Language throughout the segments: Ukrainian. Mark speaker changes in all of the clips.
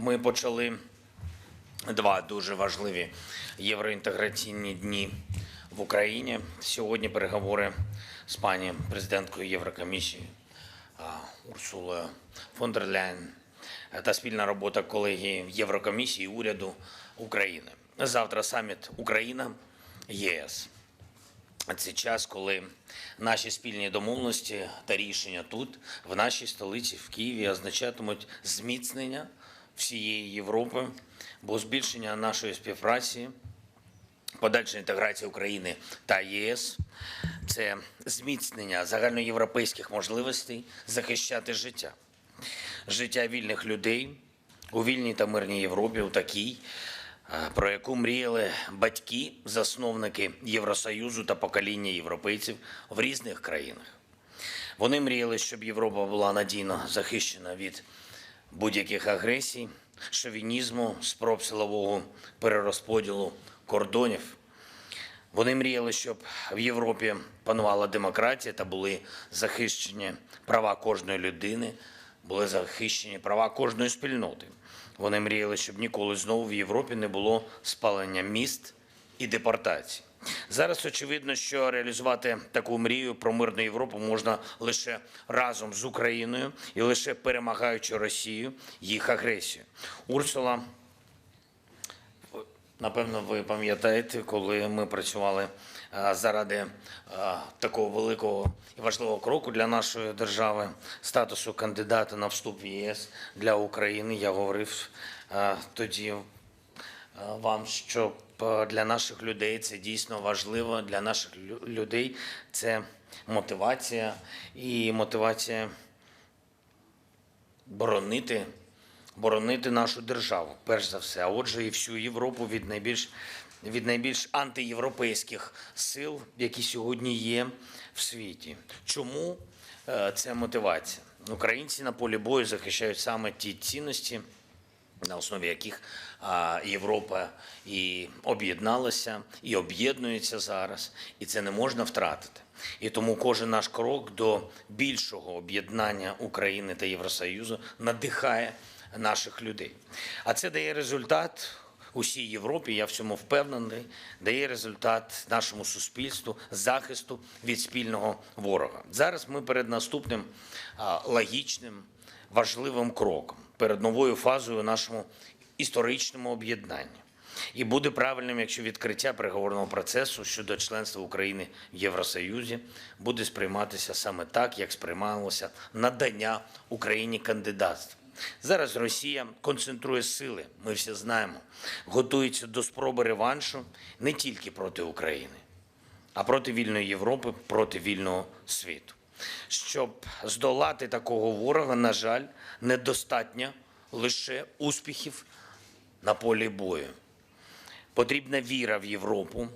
Speaker 1: ми почали два дуже важливі євроінтеграційні дні в Україні. Сьогодні переговори з пані президенткою Єврокомісії Урсулою фон дер Ляйн та спільна робота колегії Єврокомісії і уряду України. Завтра саміт Україна ЄС. Це час, коли наші спільні домовленості та рішення тут, в нашій столиці, в Києві, означатимуть зміцнення всієї Європи, бо збільшення нашої співпраці, подальша інтеграція України та ЄС це зміцнення загальноєвропейських можливостей захищати життя, життя вільних людей у вільній та мирній Європі, у такій, е, про яку мріяли батьки, засновники Євросоюзу та покоління європейців в різних країнах. Вони мріяли, щоб Європа була надійно захищена від будь-яких агресій, шовінізму, спроб силового перерозподілу кордонів. Вони мріяли, щоб в Європі панувала демократія та були захищені права кожної людини, були захищені права кожної спільноти. Вони мріяли, щоб ніколи знову в Європі не було спалення міст і депортації. Зараз очевидно, що реалізувати таку мрію про мирну Європу можна лише разом з Україною і лише перемагаючи Росію їх агресію. Урсула Напевно, ви пам'ятаєте, коли ми працювали е, заради е, такого великого і важливого кроку для нашої держави, статусу кандидата на вступ в ЄС для України. Я говорив е, тоді вам, що для наших людей це дійсно важливо. Для наших людей це мотивація і мотивація боронити, боронити нашу державу, перш за все, а отже, і всю Європу від найбільш від найбільш антиєвропейських сил, які сьогодні є в світі. Чому е, це мотивація? Українці на полі бою захищають саме ті цінності, на основі яких Європа і об'єдналася, і об'єднується зараз, і це не можна втратити. І тому кожен наш крок до більшого об'єднання України та Євросоюзу надихає наших людей. А це дає результат усій Європі, я в цьому впевнений, дає результат нашому суспільству захисту від спільного ворога. Зараз ми перед наступним логічним важливим кроком перед новою фазою нашому історичному об'єднанні. І буде правильним, якщо відкриття переговорного процесу щодо членства України в Євросоюзі буде сприйматися саме так, як сприймалося надання Україні кандидатства. Зараз Росія концентрує сили, ми всі знаємо, готується до спроби реваншу не тільки проти України, а проти вільної Європи, проти вільного світу. Щоб здолати такого ворога, на жаль, недостатньо лише успіхів на полі бою. Потрібна віра в Європу,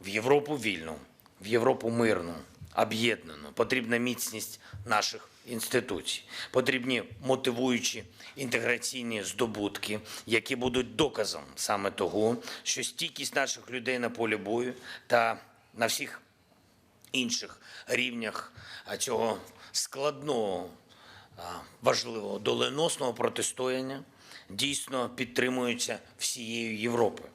Speaker 1: в Європу вільну, в Європу мирну, об'єднану. Потрібна міцність наших інституцій. Потрібні мотивуючі інтеграційні здобутки, які будуть доказом саме того, що стійкість наших людей на полі бою та на всіх інших рівнях цього складного, важливого доленосного протистояння дійсно підтримуються всією Європою.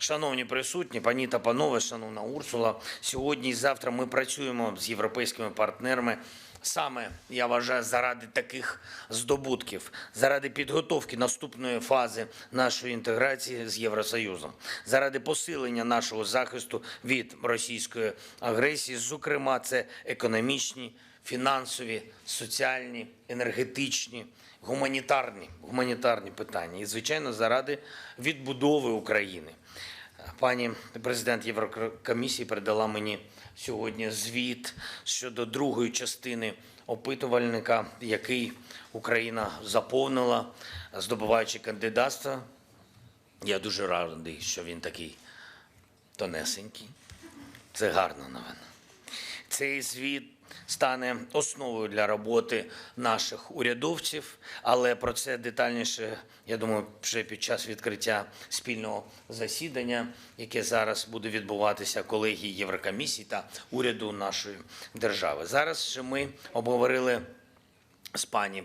Speaker 1: Шановні присутні, пані та панове, шановна Урсула, сьогодні і завтра ми працюємо з європейськими партнерами. Саме я вважаю заради таких здобутків, заради підготовки наступної фази нашої інтеграції з Євросоюзом, заради посилення нашого захисту від російської агресії, зокрема, це економічні, фінансові, соціальні, енергетичні, гуманітарні, гуманітарні питання і, звичайно, заради відбудови України. Пані президент Єврокомісії передала мені сьогодні звіт щодо другої частини опитувальника, який Україна заповнила, здобуваючи кандидатство. Я дуже радий, що він такий тонесенький. Це гарна новина. Цей звіт стане основою для роботи наших урядовців, але про це детальніше, я думаю, вже під час відкриття спільного засідання, яке зараз буде відбуватися колегії Єврокомісії та уряду нашої держави. Зараз же ми обговорили з пані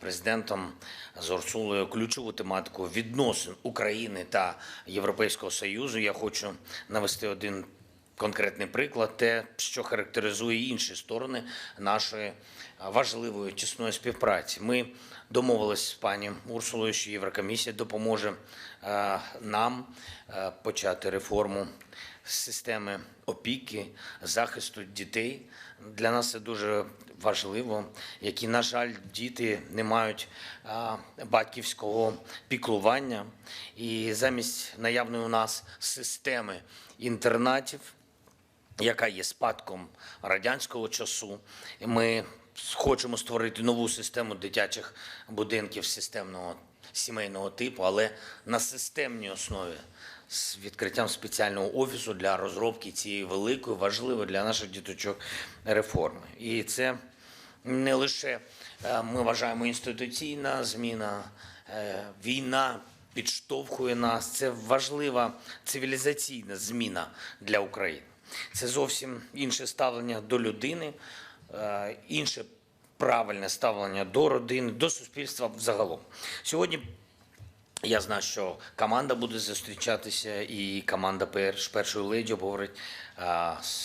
Speaker 1: президентом з Урсулою ключову тематику відносин України та Європейського Союзу. Я хочу навести один конкретний приклад, те, що характеризує інші сторони нашої важливої тісної співпраці. Ми домовились з пані Урсулою, що Єврокомісія допоможе нам почати реформу системи опіки, захисту дітей. Для нас це дуже важливо, які, на жаль, діти не мають батьківського піклування. І замість наявної у нас системи інтернатів, яка є спадком радянського часу, ми хочемо створити нову систему дитячих будинків системного сімейного типу, але на системній основі з відкриттям спеціального офісу для розробки цієї великої, важливої для наших діточок реформи. І це не лише е, ми вважаємо інституційна зміна, е, війна підштовхує нас. Це важлива цивілізаційна зміна для України. Це зовсім інше ставлення до людини, е, інше правильне ставлення до родини, до суспільства взагалом. Сьогодні я знаю, що команда буде зустрічатися, і команда перш, першої леді обговорить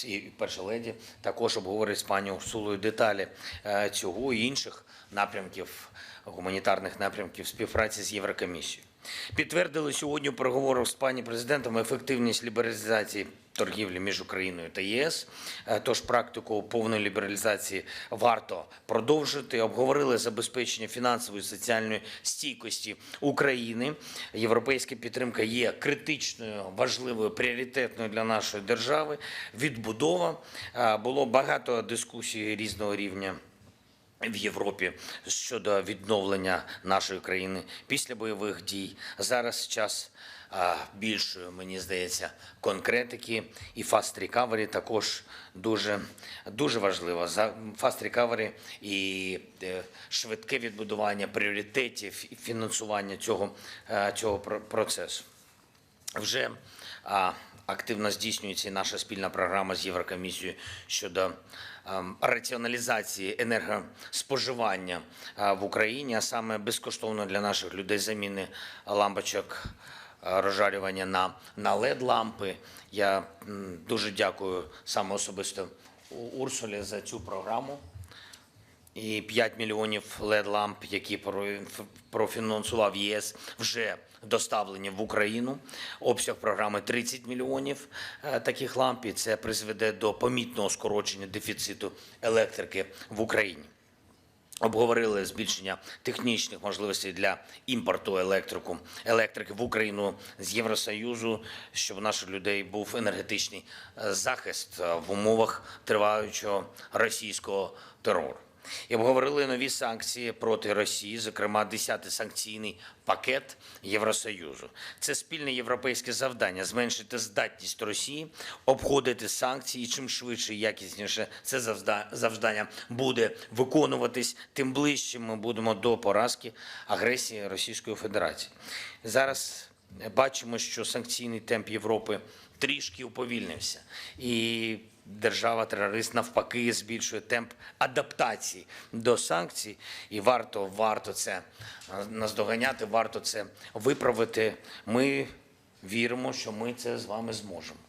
Speaker 1: і перша леді також обговорить з пані Урсулою деталі е, цього і інших напрямків, гуманітарних напрямків співпраці з Єврокомісією. Підтвердили сьогодні у переговорах з пані президентом ефективність лібералізації торгівлі між Україною та ЄС. Е, Тож практику повної лібералізації варто продовжити. Обговорили забезпечення фінансової і соціальної стійкості України. Європейська підтримка є критичною, важливою, пріоритетною для нашої держави. Відбудова Е, було багато дискусій різного рівня в Європі щодо відновлення нашої країни після бойових дій. Зараз час а, більшої, мені здається, конкретики і fast recovery також дуже, дуже важливо. За fast recovery і е, швидке відбудування пріоритетів і фінансування цього, е, цього про- процесу. Вже активно здійснюється наша спільна програма з Єврокомісією щодо ем, раціоналізації енергоспоживання в Україні, а саме безкоштовно для наших людей заміни лампочок розжарювання на, на LED-лампи. Я дуже дякую саме особисто Урсулі за цю програму і 5 мільйонів LED-ламп, які профінансував ЄС, вже доставлені в Україну. Обсяг програми 30 мільйонів е, таких ламп, і це призведе до помітного скорочення дефіциту електрики в Україні. Обговорили збільшення технічних можливостей для імпорту електрику, електрики в Україну з Євросоюзу, щоб у наших людей був енергетичний захист е, в умовах триваючого російського терору. І обговорили нові санкції проти Росії, зокрема 10-й санкційний пакет Євросоюзу. Це спільне європейське завдання зменшити здатність Росії обходити санкції. І чим швидше і якісніше це завда- завдання буде виконуватись, тим ближче ми будемо до поразки агресії Російської Федерації. Зараз бачимо, що санкційний темп Європи трішки уповільнився, і держава-терорист навпаки збільшує темп адаптації до санкцій, і варто, варто це е, наздоганяти, варто це виправити. Ми віримо, що ми це з вами зможемо.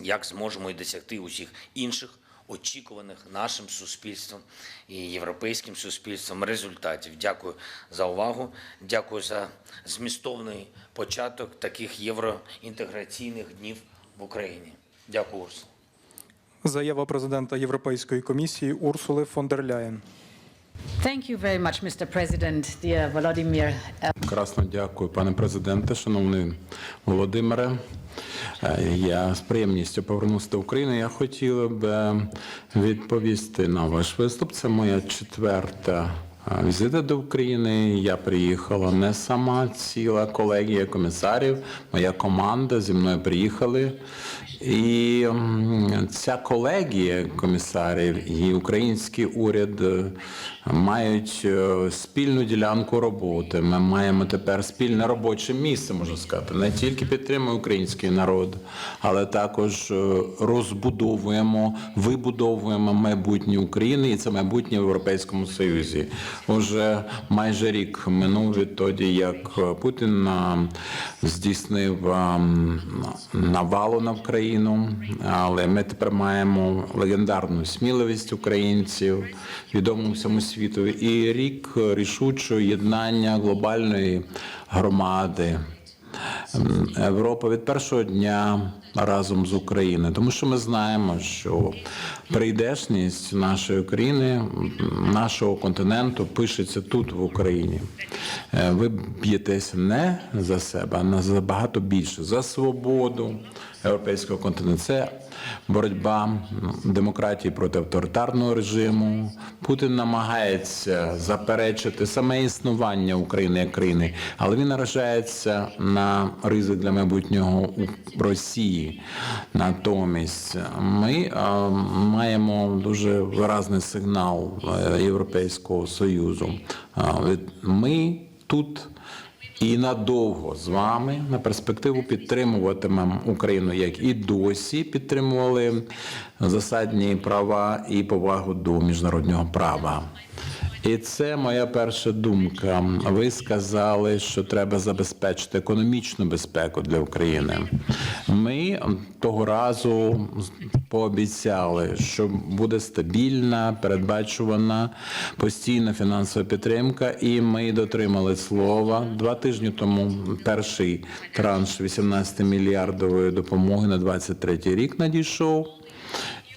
Speaker 1: Як зможемо і досягти усіх інших очікуваних нашим суспільством і європейським суспільством результатів. Дякую за увагу. Дякую за змістовний початок таких євроінтеграційних днів в Україні. Дякую, Урсула.
Speaker 2: Заява президента Європейської комісії Урсули фон дер Ляєн.
Speaker 3: Thank you very much, Mr. President, dear Volodymyr.
Speaker 4: Красно дякую, пане президенте, шановний Володимире. Е, Я з приємністю повернувся до України. Я хотів би відповісти на ваш виступ. Це моя четверта візита до України. Я приїхала не сама, ціла колегія комісарів, моя команда зі мною приїхали. І ця колегія комісарів і український уряд е, мають е, спільну ділянку роботи. Ми маємо тепер спільне робоче місце, можна сказати. Не тільки підтримуємо український народ, але також е, розбудовуємо, вибудовуємо майбутнє України, і це майбутнє в Європейському Союзі. Уже майже рік минув відтоді, як Путін здійснив навалу на Україну, але ми тепер маємо легендарну сміливість українців, відому всьому світу, і рік рішучого єднання глобальної громади. Європа від першого дня разом з Україною, тому що ми знаємо, що прийдешність нашої країни, нашого континенту пишеться тут, в Україні. Е, Ви б'єтеся не за себе, а на за багато більше за свободу європейського континенту. Це боротьба демократії проти авторитарного режиму. Путін намагається заперечити саме існування України як країни, але він наражається на ризик для майбутнього Росії. Натомість ми е, маємо дуже виразний сигнал е, Європейського Союзу. Е, Ми тут і надовго з вами на перспективу підтримуватимемо Україну, як і досі підтримували засадні права і повагу до міжнародного права. І це моя перша думка. Ви сказали, що треба забезпечити економічну безпеку для України. Ми того разу пообіцяли, що буде стабільна, передбачувана постійна фінансова підтримка, і ми дотримали слова. Два тижні тому перший транш 18 мільярдової допомоги на 23 рік надійшов.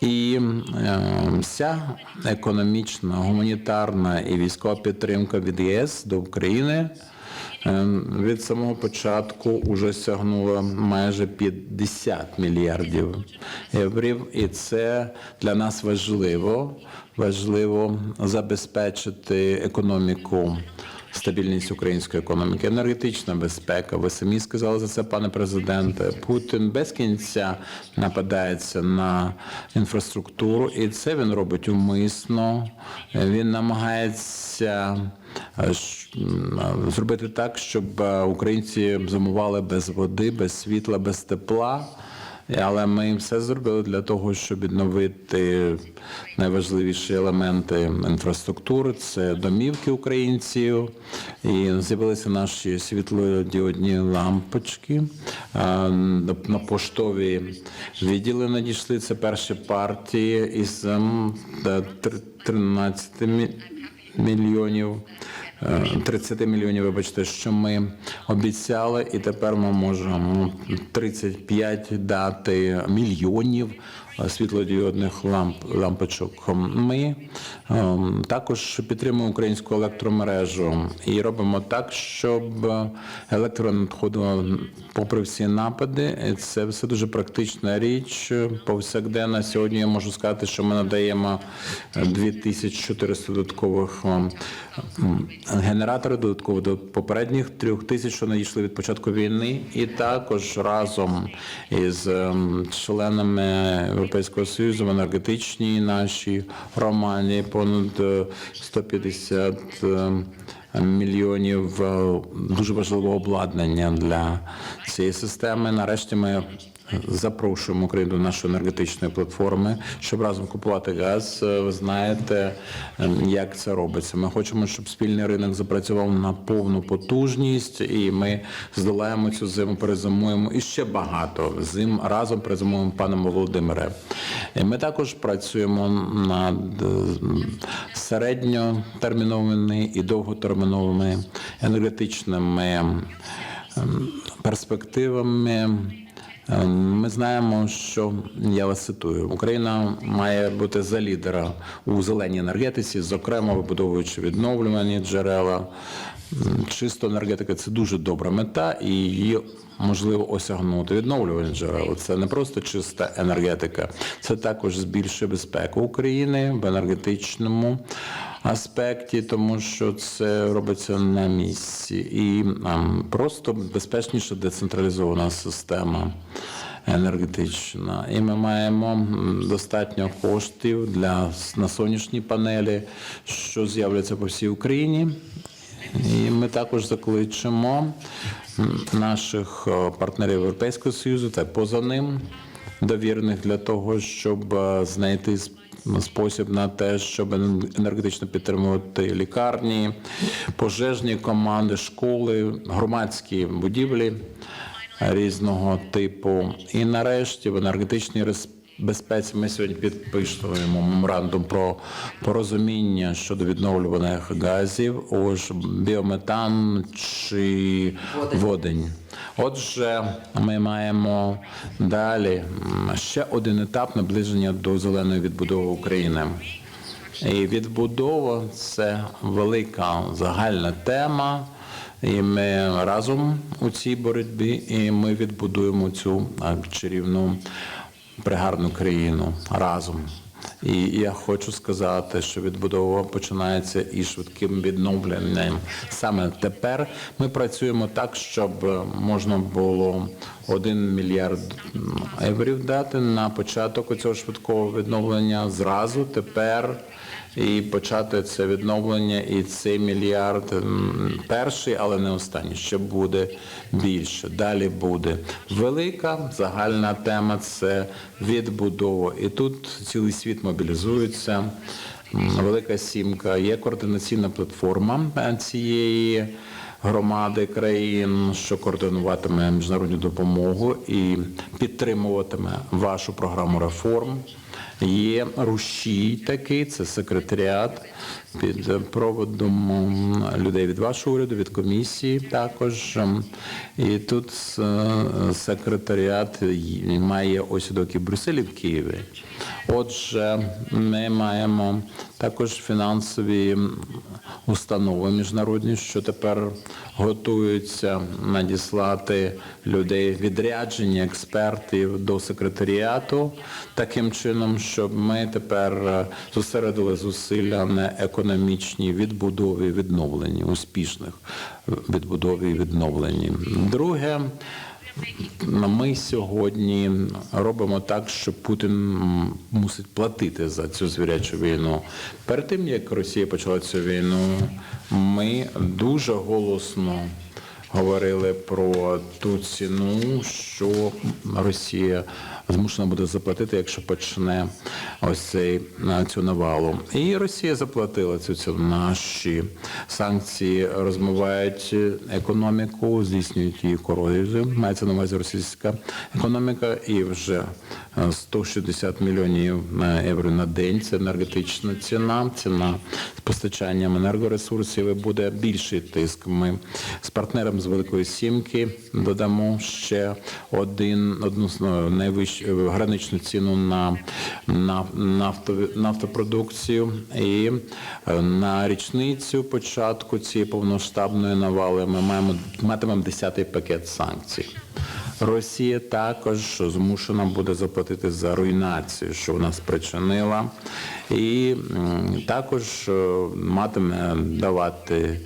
Speaker 4: І е, вся економічна, гуманітарна і військова підтримка від ЄС до України е, від самого початку вже сягнула майже 50 мільярдів єврів, і це для нас важливо. Важливо забезпечити економіку стабільність української економіки, енергетична безпека. Ви самі сказали за це, пане президенте. Путін без кінця нападається на інфраструктуру, і це він робить умисно. Він намагається е, м, зробити так, щоб е, українці зимували без води, без світла, без тепла. Але ми все зробили для того, щоб відновити найважливіші елементи інфраструктури. Це домівки українців, і з'явилися наші світлодіодні лампочки. На поштові відділи надійшли. Це перші партії із ем, да, тр- 13 мільйонів. Е, 30 мільйонів, вибачте, що ми обіцяли, і тепер ми можемо 35 дати мільйонів світлодіодних ламп лампочок. Ми е, також підтримуємо українську електромережу і робимо так, щоб електро надходило попри всі напади. Це все дуже практична річ. Повсякденна сьогодні я можу сказати, що ми надаємо 2400 додаткових ем, генераторів, додатково до попередніх трьох тисяч, що надійшли від початку війни, і також разом із ем, членами Європейського Союзу в енергетичній нашій романі понад е, 150 ем, мільйонів е, дуже важливого обладнання для цієї системи. Нарешті ми запрошуємо Україну до нашої енергетичної платформи, щоб разом купувати газ. Е, Ви знаєте, е, як це робиться. Ми хочемо, щоб спільний ринок запрацював на повну потужність, і ми здолаємо цю зиму, перезимуємо і ще багато зим разом перезимуємо паном Володимире. І Ми також працюємо над е, середньотерміновими і довготерміновими енергетичними ем, перспективами. Ем, Ми знаємо, що я вас цитую: Україна має бути за лідера у зеленій енергетиці, зокрема вибудовуючи відновлювані джерела. Чисто енергетика це дуже добра мета, і її можливо осягнути. Відновлювані джерела це не просто чиста енергетика, це також збільшує безпеку України в енергетичному аспекті, тому що це робиться на місці, і ем, просто безпечніша децентралізована система енергетична. І ми маємо достатньо коштів для на сонячні панелі, що з'являться по всій Україні. І ми також закличемо наших е, партнерів Європейського Союзу та поза ним довірених для того, щоб е, знайти спосіб на те, щоб енергетично підтримувати лікарні, пожежні команди, школи, громадські будівлі різного типу. І нарешті в енергетичній рес- безпеці ми сьогодні підписуємо меморандум про порозуміння щодо відновлюваних газів, ось біометан чи водень. Отже, ми маємо далі ще один етап наближення до зеленої відбудови України. І відбудова це велика загальна тема. І ми разом у цій боротьбі, і ми відбудуємо цю чарівну пригарну країну разом. І я хочу сказати, що відбудова починається із швидким відновленням. Саме тепер ми працюємо так, щоб можна було 1 мільярд еврів дати на початок цього швидкого відновлення зразу тепер і почати це відновлення. І цей мільярд перший, але не останній. Ще буде більше. Далі буде велика загальна тема це відбудова. І тут цілий світ мобілізується. Велика сімка є координаційна платформа цієї. Громади країн, що координуватиме міжнародну допомогу і підтримуватиме вашу програму реформ. Є рушій такий, це секретаріат під проводом людей від вашого уряду, від комісії також. І тут е, секретаріат має осідок і в Брюсселі, в Києві. Отже, ми маємо також фінансові установи міжнародні, що тепер готуються надіслати людей відрядження експертів до секретаріату таким чином, щоб ми тепер е, зосередили зусилля на економічній відбудові, відновленні, успішних відбудові і відновленні. Друге. Ми сьогодні робимо так, що Путін мусить платити за цю звірячу війну. Перед тим як Росія почала цю війну, ми дуже голосно говорили про ту ціну, що Росія змушена буде заплатити, якщо почне ось цей на цю навалу. І Росія заплатила цю ціну. Наші санкції розмивають економіку, здійснюють її корозію. Мається на увазі російська економіка, і вже е, 160 мільйонів е, євро на день. Це енергетична ціна, ціна з постачанням енергоресурсів. Буде більший тиск. Ми з партнером з Великої Сімки додамо ще один одну найвищу граничну ціну на, на нафтові нафтопродукцію. І е, на річницю початку цієї повноштабної навали ми маємо матимемо 10-й пакет санкцій. Росія також змушена буде заплатити за руйнацію, що вона спричинила, і також е, матиме давати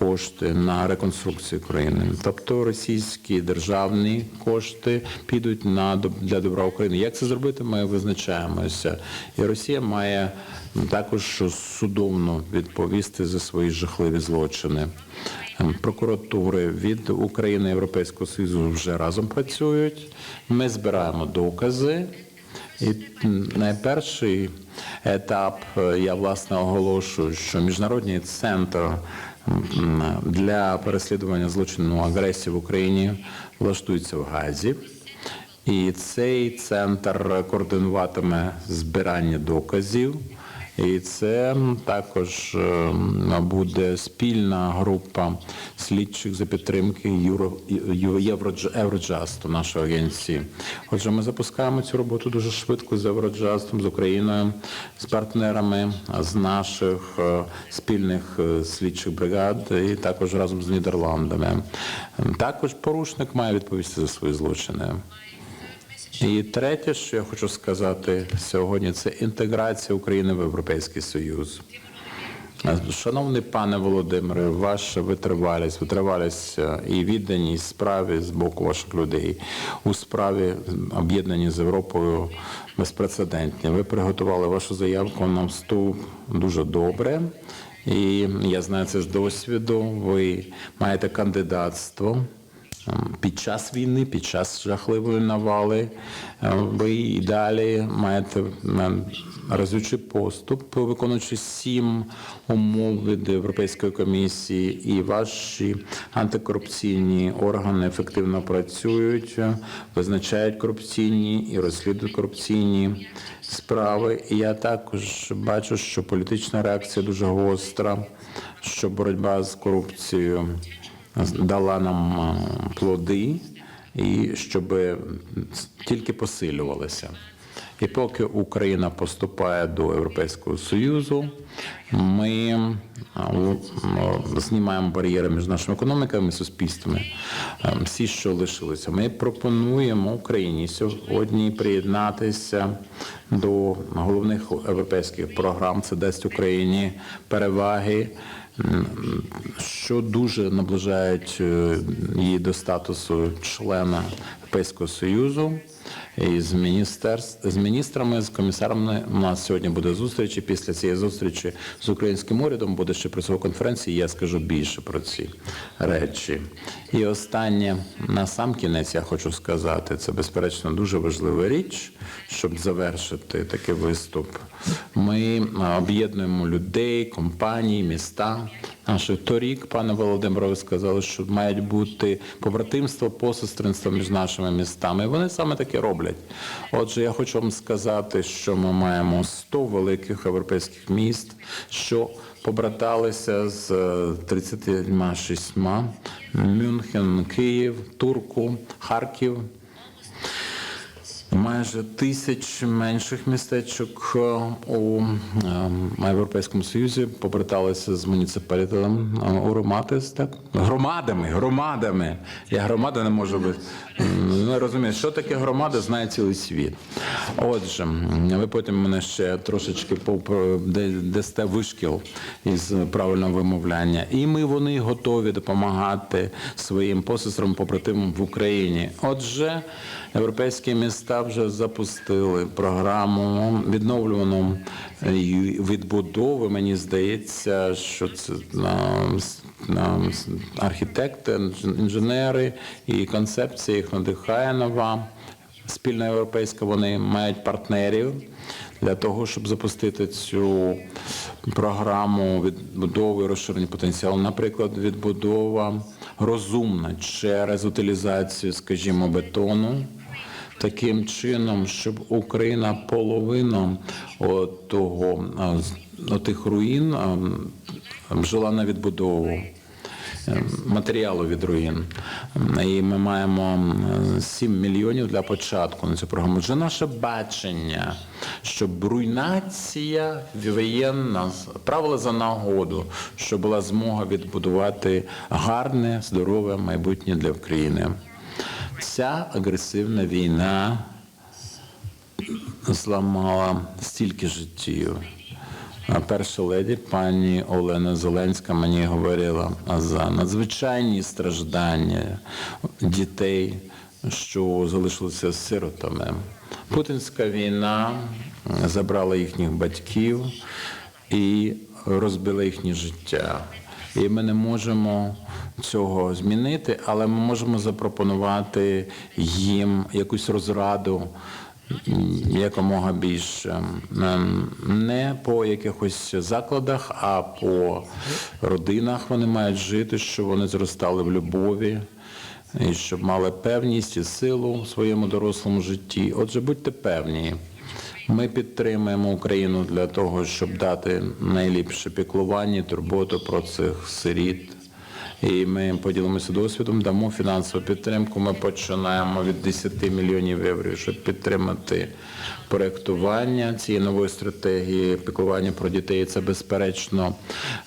Speaker 4: кошти на реконструкцію країни. Тобто російські державні кошти підуть на для добра України. Як це зробити? Ми визначаємося, і Росія має також судовно відповісти за свої жахливі злочини. Ем, Прокуратури від України Європейського Союзу вже разом працюють. Ми збираємо докази. І найперший етап е, я власне оголошую, що міжнародний центр для переслідування злочину агресії в Україні влаштується в Газі. І цей центр координуватиме збирання доказів. І це також е, буде спільна група слідчих за підтримки Евроджасту, нашої агенції. Отже, ми запускаємо цю роботу дуже швидко з Евроджастом, з Україною, з партнерами з наших е, спільних е, слідчих бригад і також разом з Нідерландами. Також порушник має відповісти за свої злочини. І третє, що я хочу сказати сьогодні, це інтеграція України в Європейський Союз. Шановний пане Володимире, ваша витривалість, витривалість е, і відданість справі з боку ваших людей у справі об'єднані з Європою безпрецедентні. Ви приготували вашу заявку на вступ дуже добре. І я знаю це з досвіду. Ви маєте кандидатство під час війни, під час жахливої навали, е, ви і далі маєте ем, разючий поступ, виконуючи сім умов від Європейської комісії, і ваші антикорупційні органи ефективно працюють, е, визначають корупційні і розслідують корупційні справи. І я також бачу, що політична реакція дуже гостра, що боротьба з корупцією дала нам е, плоди, і щоб тільки посилювалися. І поки Україна поступає до Європейського Союзу, ми у- м, знімаємо бар'єри між нашими економіками і суспільствами. Е, Всі, що лишилися, ми пропонуємо Україні сьогодні приєднатися до головних європейських програм. Це дасть Україні переваги що дуже наближають е, її до статусу члена Європейського Союзу. І з з міністрами, з комісарами у нас сьогодні буде зустріч. І після цієї зустрічі з українським урядом буде ще працова конференція. і Я скажу більше про ці речі. І останнє на сам кінець я хочу сказати, це безперечно дуже важлива річ, щоб завершити такий виступ. Ми об'єднуємо людей, компанії, міста. Наші торік, пане Володимире, ви сказали, що мають бути побратимство, посестринство між нашими містами. Вони саме таке роблять. Отже, я хочу вам сказати, що ми маємо 100 великих європейських міст, що побраталися з е, 36 Мюнхен, Київ, Турку, Харків. Майже тисяч менших містечок е, у е, Європейському Союзі побраталися з муніципалітетом е, Уроматис, так? Громадами, громадами. Я громада не можу бути. Не розумію, що таке громада, знає цілий світ. Отже, ви потім мене ще трошечки дасте вишкіл із правильного вимовляння. І ми вони готові допомагати своїм посестрам, побратимам в Україні. Отже, європейські міста вже запустили програму відновлювану е, відбудови. Мені здається, що це на, на архітекти, інженери і концепція їх надихає нова. Спільна європейська вони мають партнерів для того, щоб запустити цю програму відбудови розширення потенціалу. Наприклад, відбудова розумна через утилізацію, скажімо, бетону. Таким чином, щоб Україна половину того, отих руїн жила на відбудову е, матеріалу від руїн. І ми маємо е, 7 мільйонів для початку на цю програму. Вже наше бачення, щоб руйнація воєнна правила за нагоду, щоб була змога відбудувати гарне, здорове майбутнє для України. Ця агресивна війна зламала стільки життів. Перша леді пані Олена Зеленська мені говорила за надзвичайні страждання дітей, що залишилися сиротами. Путінська війна забрала їхніх батьків і розбила їхнє життя. І ми не можемо цього змінити, але ми можемо запропонувати їм якусь розраду якомога більше. Ем, Не по якихось закладах, а по родинах вони мають жити, щоб вони зростали в любові. І щоб мали певність і силу в своєму дорослому житті. Отже, будьте певні, ми підтримуємо Україну для того, щоб дати найліпше піклування, турботу про цих сиріт. І ми поділимося досвідом, дамо фінансову підтримку. Ми починаємо від 10 мільйонів євро, щоб підтримати проєктування цієї нової стратегії піклування про дітей. Це безперечно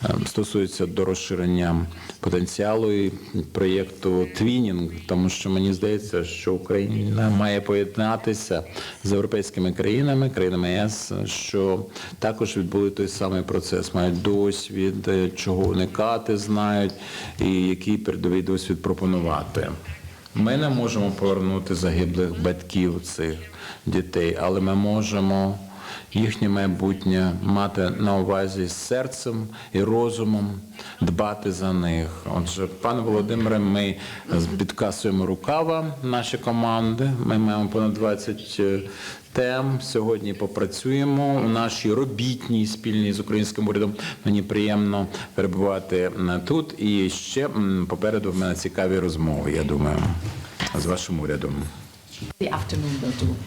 Speaker 4: ем, стосується до розширення потенціалу і проєкту Твінінг, тому що мені здається, що Україна має поєднатися з європейськими країнами, країнами ЄС, що також відбули той самий процес, мають досвід, е, чого уникати, знають, і який передовий досвід пропонувати. Ми не можемо повернути загиблих батьків цих дітей, але ми можемо їхнє майбутнє мати на увазі серцем і розумом, дбати за них. Отже, пане Володимире, ми підкасуємо рукава наші команди. Ми маємо понад 20 тем. Сьогодні попрацюємо у нашій робітній спільній з українським урядом. Мені приємно перебувати е, тут. І ще попереду в мене цікаві розмови. Я думаю, з вашим урядом.